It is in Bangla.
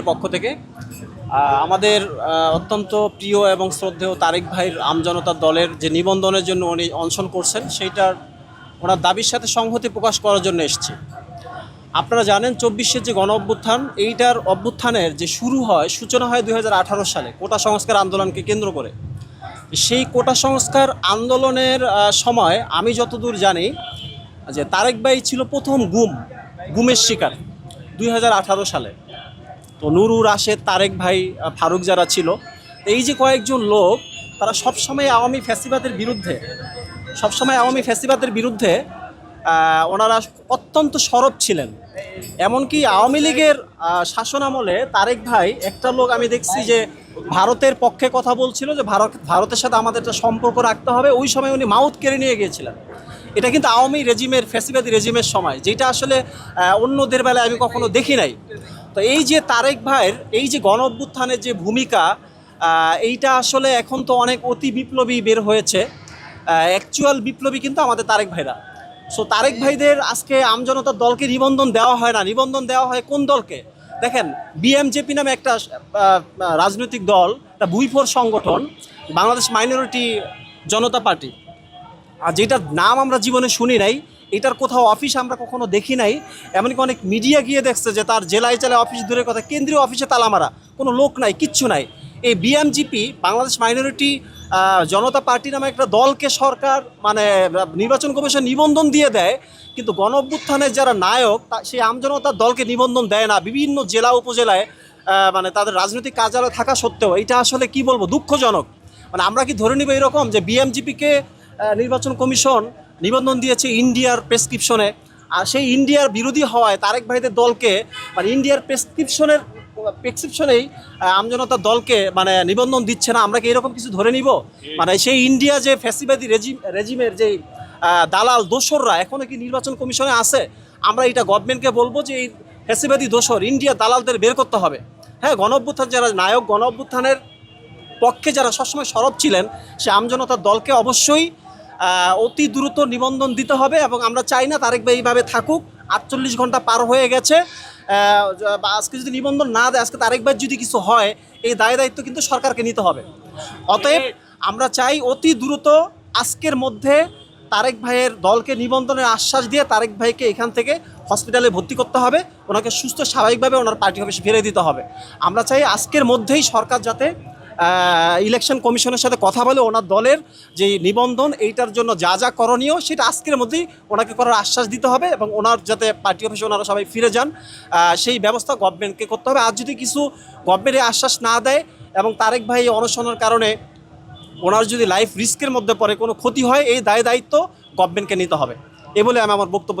পার্টির পক্ষ থেকে। আমাদের অত্যন্ত প্রিয় এবং শ্রদ্ধেয় তারেক ভাইয়ের আমজনতার দলের যে নিবন্ধনের জন্য উনি অনশন করছেন, সেইটার ওনার দাবির সাথে সংহতি প্রকাশ করার জন্য এসেছি। আপনারা জানেন চব্বিশের যে গণ অভ্যুত্থান এইটার অভ্যুত্থানের যে শুরু হয়, সূচনা হয় দুই হাজার আঠারো সালে, কোটা সংস্কার আন্দোলনকে কেন্দ্র করে। সেই কোটা সংস্কার আন্দোলনের সময় আমি যতদূর জানি যে তারেক ভাই ছিল প্রথম গুম, গুমের শিকার দুই হাজার আঠারো সালে। তো নুরুর রাশেদ তারেক ভাই ফারুক যারা ছিল। এই যে কয়েকজন লোক তারা সবসময় আওয়ামী ফ্যাসিবাদের বিরুদ্ধে সবসময় আওয়ামী ফ্যাসিবাদের বিরুদ্ধে ওনারা অত্যন্ত সরব ছিলেন। এমনকি আওয়ামী লীগের আহ, শাসনামলে তারেক ভাই একটা লোক আমি দেখছি যে ভারতের পক্ষে কথা বলছিল যে ভারত ভারতের সাথে আমাদের একটা সম্পর্ক রাখতে হবে ওই সময় উনি মাউথ কেড়ে নিয়ে গিয়েছিলেন। এটা কিন্তু আওয়ামী রেজিমের, ফ্যাসিবাদী রেজিমের সময়, যেটা আসলে অন্যদের বেলায় আমি কখনো দেখি নাই। তো এই যে তারেক ভাইয়ের, এই যে গণ অভ্যুত্থানের যে ভূমিকা এইটা আসলে এখন তো অনেক অতি বিপ্লবী বের হয়েছে। অ্যাকচুয়াল বিপ্লবী কিন্তু আমাদের তারেক ভাইরা। সো তারেক ভাইদের আজকে আমজনতার দলকে নিবন্ধন দেওয়া হয় না। নিবন্ধন দেওয়া হয় কোন দলকে? দেখেন বিএমজেপি নামে একটা রাজনৈতিক দল, একটা ভুইফোর সংগঠন, বাংলাদেশ মাইনরিটি জনতা পার্টি আর যেটার নাম আমরা জীবনে শুনি নাই, এটার কোথাও অফিস আমরা কখনো দেখি নাই। এমনকি অনেক মিডিয়া গিয়ে দেখছে যে তার জেলায় জেলায় অফিস দূরের কথা, কেন্দ্রীয় অফিসে তালা মারা, কোনো লোক নাই, কিচ্ছু নাই। এই BMJP Bangladesh minority Janata party নামে একটা দলকে সরকার মানে নির্বাচন কমিশন নিবন্ধন দিয়ে দেয়, কিন্তু গণ অভ্যুত্থানের যারা নায়ক, তা, সেই আমজনতার দলকে নিবন্ধন দেয় না। বিভিন্ন জেলা উপজেলায় মানে তাদের রাজনৈতিক কার্যালয় থাকা সত্ত্বেও এটা আসলে কি বলব, দুঃখজনক। মানে আমরা কি ধরে নিব এরকম যে বিএমজিপিকে নির্বাচন কমিশন নিবন্ধন দিয়েছে ইন্ডিয়ার প্রেসক্রিপশনে। আর সেই ইন্ডিয়ার বিরোধী হওয়ায় তারেক ভাইদের দলকে মানে ইন্ডিয়ার প্রেসক্রিপশনের, প্রেসক্রিপশনেই আমজনতার দলকে মানে নিবন্ধন দিচ্ছে না। আমরা কি এরকম কিছু ধরে নিব? মানে সেই ইন্ডিয়া যে ফ্যাসিবাদী রেজিম, রেজিমের যেই দালাল, দোসররা এখনও কি নির্বাচন কমিশনে আছে? আমরা এটা গভর্নমেন্টকে বলব যে এই ফ্যাসিবাদী দোসর ইন্ডিয়া দালালদের বের করতে হবে। হ্যাঁ গণ অভ্যুত্থান যারা, নায়ক গণ অভ্যুত্থানের পক্ষে যারা সবসময় সরব ছিলেন, সে আমজনতার দলকে অবশ্যই অতি দ্রুত নিবন্ধন দিতে হবে এবং আমরা চাই না তারেক ভাই এইভাবে থাকুক। আটচল্লিশ ঘণ্টা পার হয়ে গেছে। বা আজকে যদি নিবন্ধন না দেয়, আজকে তারেক ভাই যদি কিছু হয়, এই দায় দায়িত্ব কিন্তু সরকারকে নিতে হবে। অতএব আমরা চাই অতি দ্রুত আজকের মধ্যে তারেক ভাইয়ের দলকে নিবন্ধনের আশ্বাস দিয়ে তারেক ভাইকে এখান থেকে হসপিটালে ভর্তি করতে হবে। ওনাকে সুস্থ স্বাভাবিকভাবে ওনার পার্টি অফিসে ফিরে দিতে হবে। আমরা চাই আজকের মধ্যেই সরকার যাতে ইলেকশন কমিশনের সাথে কথা বলে ওনার দলের যে নিবন্ধন, এইটার জন্য যা যা করণীয়, সেটা আজকের মধ্যেই ওনাকে করার আশ্বাস দিতে হবে এবং ওনার যাতে পার্টি অফিসে ওনারা সবাই ফিরে যান সেই ব্যবস্থা গভর্নমেন্টকে করতে হবে। আর যদি কিছু গভর্নমেন্টের আশ্বাস না দেয় এবং তারেক ভাই অনশনের কারণে ওনার যদি লাইফ রিস্কের মধ্যে পড়ে, কোনো ক্ষতি হয়, এই দায় দায়িত্ব গভর্নমেন্টকে নিতে হবে। এ বলে আমি আমার বক্তব্য